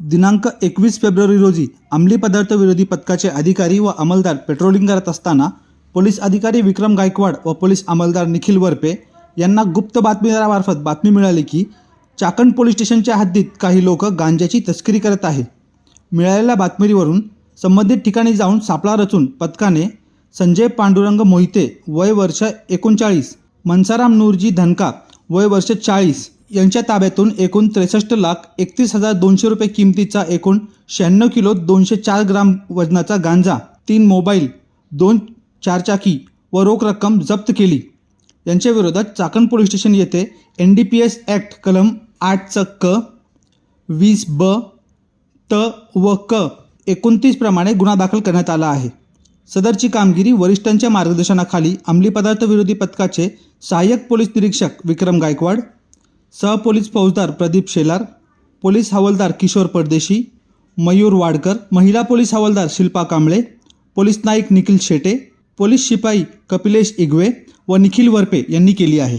दिनांक एकवीस फेब्रुवारी रोजी अंमली पदार्थ विरोधी पथकाचे अधिकारी व अंमलदार पेट्रोलिंग करत असताना पोलीस अधिकारी विक्रम गायकवाड व पोलीस अंमलदार निखिल वरपे यांना गुप्त बातमीदारामार्फत बातमी मिळाली की चाकण पोलीस स्टेशनच्या हद्दीत काही लोक गांजाची तस्करी करत आहे मिळालेल्या बातमीवरून संबंधित ठिकाणी जाऊन सापळा रचून पथकाने संजय पांडुरंग मोहिते वय वर्ष एकोणचाळीस मनसाराम नूरजी धनका वय वर्ष चाळीस यांच्या ताब्यातून एकूण त्रेसष्ट लाख एकतीस हजार दोनशे रुपये किमतीचा एकूण शहाण्णव किलो दोनशे चार ग्राम वजनाचा गांजा तीन मोबाईल दोन चारचाकी व रोख रक्कम जप्त केली. यांच्या विरोधात चाकण पोलीस स्टेशन येथे N D P S act कलम आठचं क वीस ब त व क एकोणतीस प्रमाणे गुन्हा दाखल करण्यात आला आहे. सदरची कामगिरी वरिष्ठांच्या मार्गदर्शनाखाली अंमली पदार्थ विरोधी पथकाचे सहाय्यक पोलीस निरीक्षक विक्रम गायकवाड सहपोलीस फौजदार प्रदीप शेलार पोलीस हवालदार किशोर परदेशी मयूर वाडकर महिला पोलीस हवालदार शिल्पा कांबळे पोलीस नाईक निखिल शेटे पोलीस शिपाई कपिलेश इगवे व निखिल वरपे यांनी केली आहे.